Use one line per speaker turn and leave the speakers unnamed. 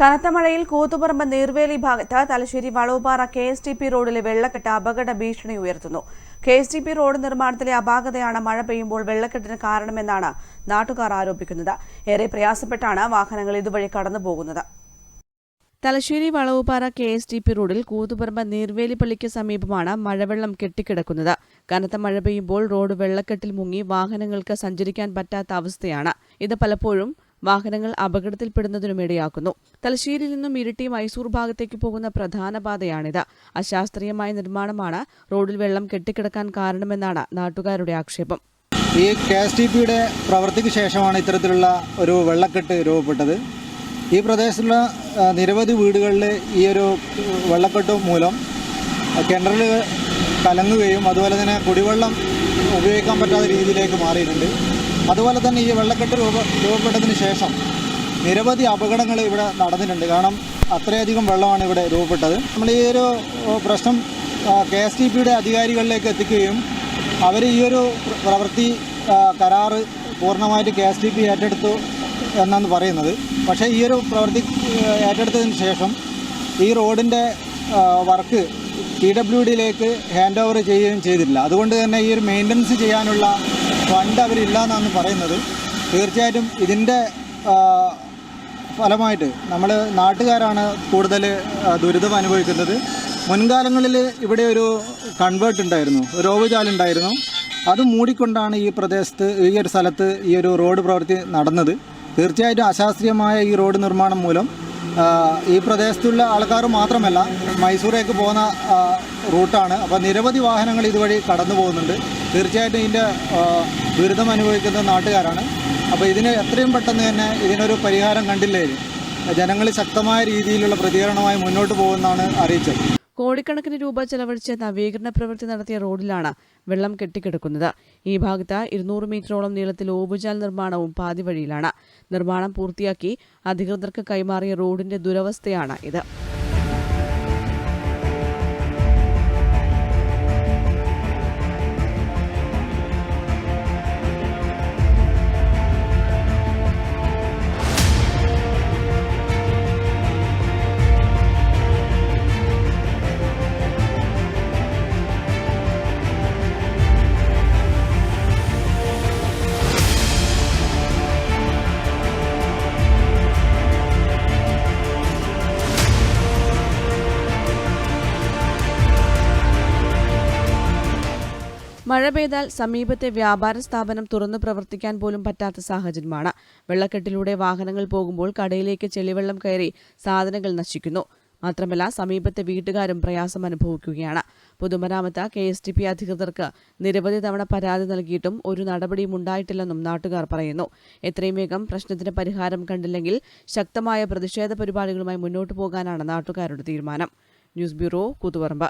കനത്ത മഴയിൽ കൂത്തുപറമ്പ് നീർവേലി ഭാഗത്ത് Thalassery Valavupara K S T P റോഡിലെ വെള്ളക്കെട്ട് അപകട ഭീഷണി ഉയർത്തുന്നു. K S T P road നിർമ്മാണത്തിലെ അപാകതയാണ് മഴ പെയ്യുമ്പോൾ വെള്ളക്കെട്ടിന് കാരണമെന്നാണ് നാട്ടുകാർ ആരോപിക്കുന്നത്. ഏറെ പ്രയാസപ്പെട്ടാണ് വാഹനങ്ങൾ ഇതുവഴി കടന്നുപോകുന്നത് Thalassery Valavupara K S T P റോഡിൽ കൂത്തുപറമ്പ് നീർവേലി പള്ളിക്ക് സമീപമാണ് മഴവെള്ളം കെട്ടിക്കിടക്കുന്നത്. കനത്ത മഴ പെയ്യുമ്പോൾ റോഡ് വെള്ളക്കെട്ടിൽ മുങ്ങി വാഹനങ്ങൾക്ക് സഞ്ചരിക്കാൻ പറ്റാത്ത അവസ്ഥയാണ്. ഇത് പലപ്പോഴും വാഹനങ്ങൾ അപകടത്തിൽപ്പെടുന്നതിനും ഇടയാക്കുന്നു തലശ്ശേരിയിൽ നിന്നും ഇരിട്ടി മൈസൂർ ഭാഗത്തേക്ക് പോകുന്ന പ്രധാന പാതയാണിത്. അശാസ്ത്രീയമായ നിർമ്മാണമാണ് റോഡിൽ വെള്ളം കെട്ടിക്കിടക്കാൻ കാരണമെന്നാണ് നാട്ടുകാരുടെ ആക്ഷേപം.
ഈ കെ എസ് ടി പിയുടെ പ്രവൃത്തിക്ക് ശേഷമാണ് ഇത്തരത്തിലുള്ള ഒരു വെള്ളക്കെട്ട് രൂപപ്പെട്ടത്. ഈ പ്രദേശത്തുള്ള നിരവധി വീടുകളിൽ ഈ ഒരു വെള്ളക്കെട്ട് മൂലം കിണറിൽ കലങ്ങുകയും അതുപോലെ തന്നെ കുടിവെള്ളം ഉപയോഗിക്കാൻ പറ്റാത്ത രീതിയിലേക്ക് മാറിയിട്ടുണ്ട്. അതുപോലെ തന്നെ ഈ വെള്ളക്കെട്ട് രൂപ രൂപപ്പെട്ടതിന് ശേഷം നിരവധി അപകടങ്ങൾ ഇവിടെ നടന്നിട്ടുണ്ട്. കാരണം അത്രയധികം വെള്ളമാണ് ഇവിടെ രൂപപ്പെട്ടത്. നമ്മൾ ഈ ഒരു പ്രശ്നം കെ എസ് ടി പിയുടെ അധികാരികളിലേക്ക് എത്തിക്കുകയും അവർ ഈ ഒരു പ്ര- പ്രവൃത്തി കരാറ് പൂർണമായിട്ട് കെ എസ് ടി പി ഏറ്റെടുത്തു എന്നാണ് പറയുന്നത്. പക്ഷേ ഈ ഒരു പ്രവൃത്തി ഏറ്റെടുത്തതിന് ശേഷം ഈ റോഡിന്റെ വർക്ക് പി ഡബ്ല്യു ഡിയിലേക്ക് ഹാൻഡ് ഓവർ ചെയ്യുകയും ചെയ്തിട്ടില്ല. അതുകൊണ്ട് തന്നെ ഈ ഒരു മെയിന്റനൻസ് ചെയ്യാനുള്ള ഫണ്ട് അവരില്ല എന്നാണ് പറയുന്നത്. തീർച്ചയായിട്ടും ഇതിന്റെ ഫലമായിട്ട് നമ്മൾ നാട്ടുകാരാണ് കൂടുതൽ ദുരിതം അനുഭവിക്കുന്നത്. മുൻകാലങ്ങളിൽ ഇവിടെ ഒരു കൺവേർട്ട് ഉണ്ടായിരുന്നു ഒരു ഓവുചാലുണ്ടായിരുന്നു അത് മൂടിക്കൊണ്ടാണ് ഈ പ്രദേശത്ത് ഈ ഒരു സ്ഥലത്ത് ഈ ഒരു റോഡ് പ്രവൃത്തി നടന്നത്. തീർച്ചയായിട്ടും അശാസ്ത്രീയമായ ഈ റോഡ് നിർമ്മാണം മൂലം ഈ പ്രദേശത്തുള്ള ആൾക്കാർ മാത്രമല്ല മൈസൂരേക്ക് പോകുന്ന റൂട്ടാണ്. അപ്പോൾ നിരവധി വാഹനങ്ങൾ ഇതുവഴി കടന്നു പോകുന്നുണ്ട് തീർച്ചയായിട്ടും ഇതിന്റെ ദുരിതം അനുഭവിക്കുന്ന നാട്ടുകാരാണ്. അപ്പോൾ ഇതിന് എത്രയും പെട്ടെന്ന് തന്നെ ഇതിനൊരു പരിഹാരം കണ്ടില്ലേ? ജനങ്ങൾ ശക്തമായ രീതിയിലുള്ള പ്രതികരണമായി മുന്നോട്ട് പോകുമെന്നാണ് അറിയിച്ചത്.
കോടിക്കണക്കിന് രൂപ ചെലവഴിച്ച് നവീകരണ പ്രവൃത്തി നടത്തിയ റോഡിലാണ് വെള്ളം കെട്ടിക്കിടക്കുന്നത്. ഈ ഭാഗത്ത് ഇരുന്നൂറ് മീറ്ററോളം നീളത്തിൽ ഓവുചാൽ നിർമ്മാണവും പാതിവഴിയിലാണ് നിർമ്മാണം പൂർത്തിയാക്കി അധികൃതർക്ക് കൈമാറിയ റോഡിന്റെ ദുരവസ്ഥയാണ് ഇത്. മഴ പെയ്താൽ സമീപത്തെ വ്യാപാര സ്ഥാപനം തുറന്നു പ്രവർത്തിക്കാൻ പോലും പറ്റാത്ത സാഹചര്യമാണ്. വെള്ളക്കെട്ടിലൂടെ വാഹനങ്ങൾ പോകുമ്പോൾ കടയിലേക്ക് ചെളിവെള്ളം കയറി സാധനങ്ങൾ നശിക്കുന്നു. മാത്രമല്ല സമീപത്തെ വീട്ടുകാരും പ്രയാസം അനുഭവിക്കുകയാണ്. പൊതുമരാമത്ത് കെ എസ് ടി പി അധികൃതർക്ക് നിരവധി തവണ പരാതി നൽകിയിട്ടും ഒരു നടപടിയും ഉണ്ടായിട്ടില്ലെന്നും നാട്ടുകാർ പറയുന്നു. എത്രയും വേഗം പ്രശ്നത്തിന് പരിഹാരം കണ്ടില്ലെങ്കിൽ ശക്തമായ പ്രതിഷേധ പരിപാടികളുമായി മുന്നോട്ടു പോകാനാണ് നാട്ടുകാരുടെ തീരുമാനം. News bureau Koothuparamba.